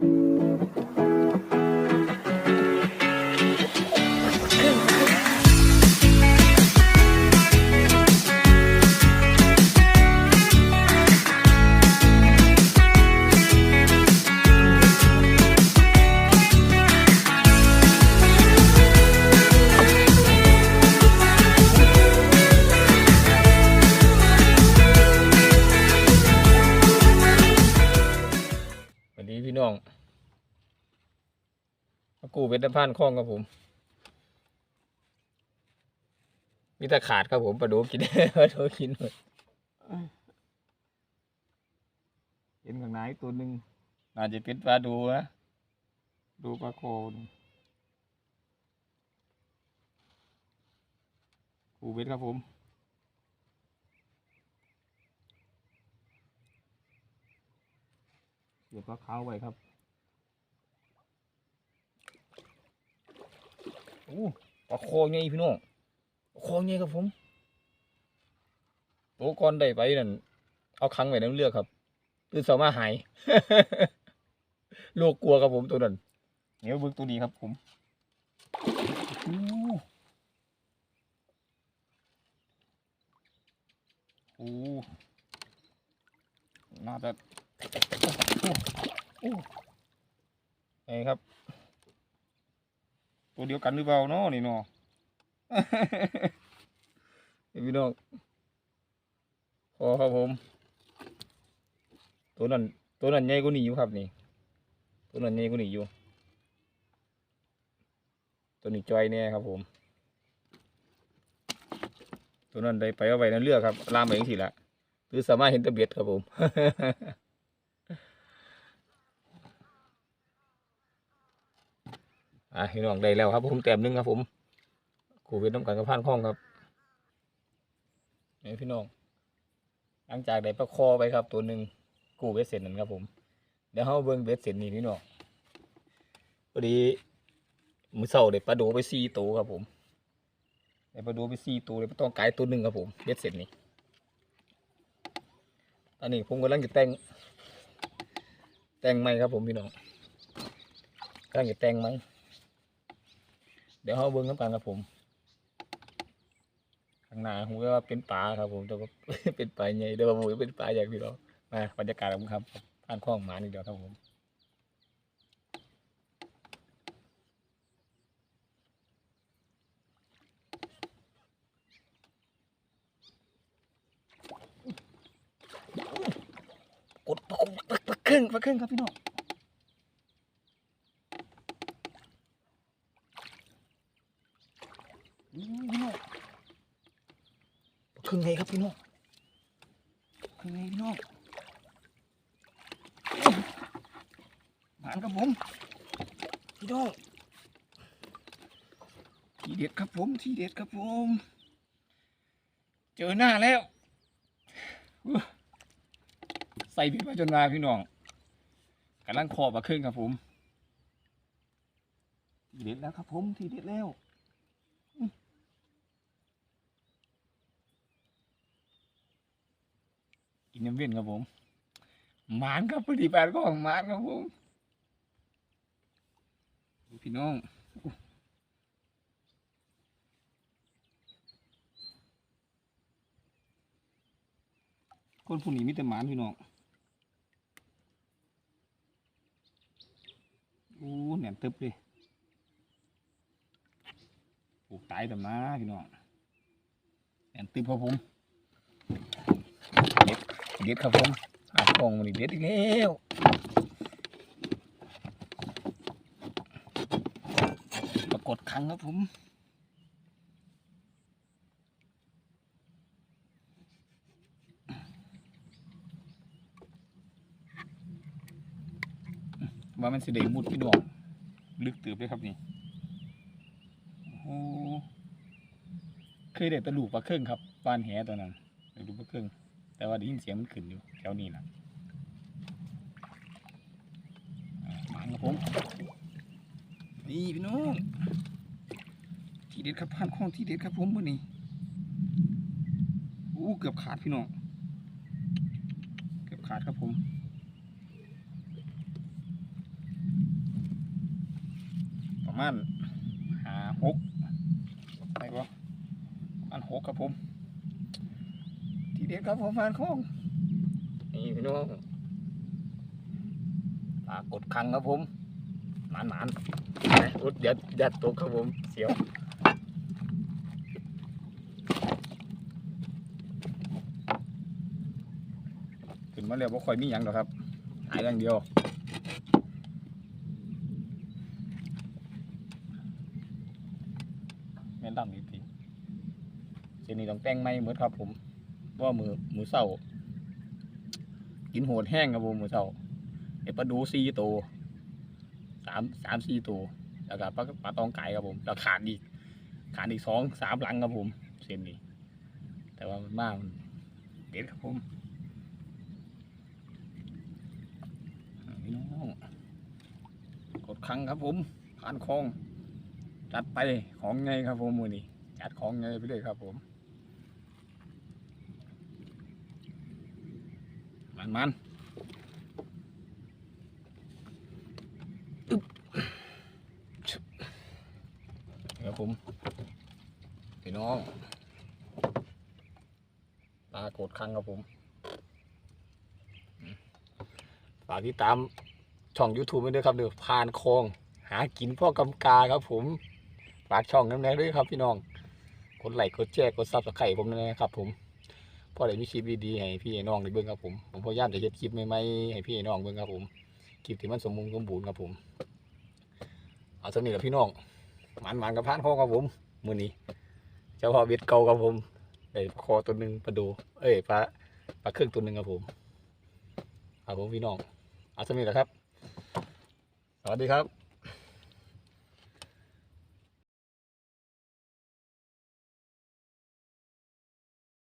สวั น้องกูเป็นตะพานคลองครับผม มีแต่ขาดครับผมปลาโดกินปลาโดกินหมดเห็นข้างในตัวหนึ่งน่าจะเป็นปลาดูนะดูปลาโคนกูเบ็ดครับผม เสียบปลาขาวไว้ครับโอ้ปลาโคใหญ่พี่น้องปลาโคใหญ่ครับผมโตก่อนได้ไปนั่นเอาคังไว้น้ำเลือกครับตื่นสามาหายโลกกลัวครับผมตัวนั้นเดี๋ยวเบึกตัวนี้ครับผมโอ้โอ้น่าจะ ไงครับ ตัวเดียวกันหรือเปล่าเนาะนี่เนาะพี่น้องพอครับผม ตัวนั้น ตัวนั้นใหญ่กว่านี้อยู่ครับนี่ ตัวนั้นใหญ่กว่านี้อยู่ ตัวนี้จอยแน่ครับผม ตัวนั้นได้ไปเอาไว้นั่นเลือกครับลามไปยังสิละคือสามารถเห็นตะเบียดครับผม อะพี่น้องได้แล้วครับผมแต้มหนึ่งครับผมขู่เป็นน้ำกันกับผ่านคล้องครับนี่พี่น้องหลังจากได้ประคอไปครับ ตัวหนึ่งกูเบ็ดเสร็จนั่นครับผม เดี๋ยวเขาเบิ้งเบ็ดเสร็จนี่พี่น้องพอดีมือเสาได้ปลาโดไปสี่ตัวครับผมได้ปลาโดไปสี่ตัวเลยต้องไกลตัวหนึ่งครับผมเบ็ดเสร็จนี่ตอนนี้ผมกำลังจะแต่ง แต่งไม้ครับผมพี่น้องกำลังจะแต่งไม้ เดี๋ยวเขาเบิ้งน้ำกันครับผมข้างหน้าผมก็ว่าเป็นปลาครับผมแต่ว่าเป็นปลาใหญ่เดี๋ยวผมเป็นปลาอย่างที่เรามาบรรยากาศของครับผ่านคลองหมานี่เดียวครับผมกดปลาคงปลาปลาครึ่งปลาครึ่งครับพี่น้อง อู้พี่น้อง ครึ่งไงครับพี่น้องครึ่งไงพี่น้องหมานครับผม พี่น้อง ทีเด็ดครับผม ทีเด็ดครับผม เจอหน้าแล้ว ใส่ผิดมาจนมาพี่น้องกำลังขอบมาครึ่งครับผม ทีเด็ดแล้วครับผม ทีเด็ดแล้ว กินน้ำเว้นครับผมหมานครับปฏิบัติก็ของหมานครับผมพี่น้องคนผู้นี้มีแต่หมานพี่น้องโอ้แหนมตึบเลยปลูกตายแต่มาพี่น้องแหนมตึบครับผม เด็ดครับผมหาฟองมันอีกเด็ดอีกแล้วปรากฏครั้งครับผมว่ามันสิเดมุดพี่ดองลึกเติบเลยครับนี่โอ้เคยได้ตะลูกปลาเครื่องครับปานแหตอนนั้นได้ลูกปลาเครื่อง แต่ว่าได้ยินเสียงมันขึ้นอยู่แถวนี้นะอะมาครับผม นี่พี่น้อง ทีเด็ดครับผ่านข้องทีเด็ดครับผมวันนี้อู้เกือบขาดพี่น้อง เกือบขาดครับผมประมาณหาหกไปก็อันหกครับผม ทีเด็ดครับผมผ่านโค้งนี่พี่น้องปลากดคังครับผมหมานหมานๆอุดยัดยัดตกครับผมเสียวขึ้นมาเรียกว่าค่อยมีหยังหรอกครับ หายอย่างเดียวแม่นดำอีกทีเจนี่ต้องแต่งไม่เหมือนครับผมเพราะ ว่ามือมือเศร้า กินโหดแห้งครับผมมือเศร้าเอปลาดูสี่ตัวสามสามสี่ตัวแล้วก็ปลาปลาตองไก่ครับผมแล้วขาดอีกขาดอีกสองสามหลังครับผมเส้นนี้แต่ว่ามันมากมันเด็ดครับผมพี่น้องกดคังครับผมผ่านคลองจัดไปของไงครับผมมือนี้จัดของไงไปเลยครับผม มันมันอึ๊บชึบครับผมพี่น้องปลากดครั้งครับผมฝากติดตามช่อง YouTube ไว้ด้วยครับเดี๋ยวพานคลอง หากินพ่อกำกาครับผมฝากช่องน้ำแดงด้วยครับพี่น้องกดไลค์กดแชร์กดซับสไครต์ผมด้วยนะครับผม พอได้มีคลิปดีๆให้พี่น้องได้เบิ่งครับผมผมพยายามจะเฮ็ดคลิปใหม่ๆให้พี่น้องเบิ่งครับผมคลิปที่มันสมบูรณ์สมบูรณ์ครับผมเอาสำนี้แหละพี่น้องหมันๆกับพานคลอครับผมมือนี้เฉพาะเบ็ดเก่าครับผมได้คอตัวหนึ่งปลาดู เอ้ยปลาปลาเครื่องตัวหนึ่งครับผมครับผมพี่น้องเอาสมิธแหละครับ สวัสดีครับ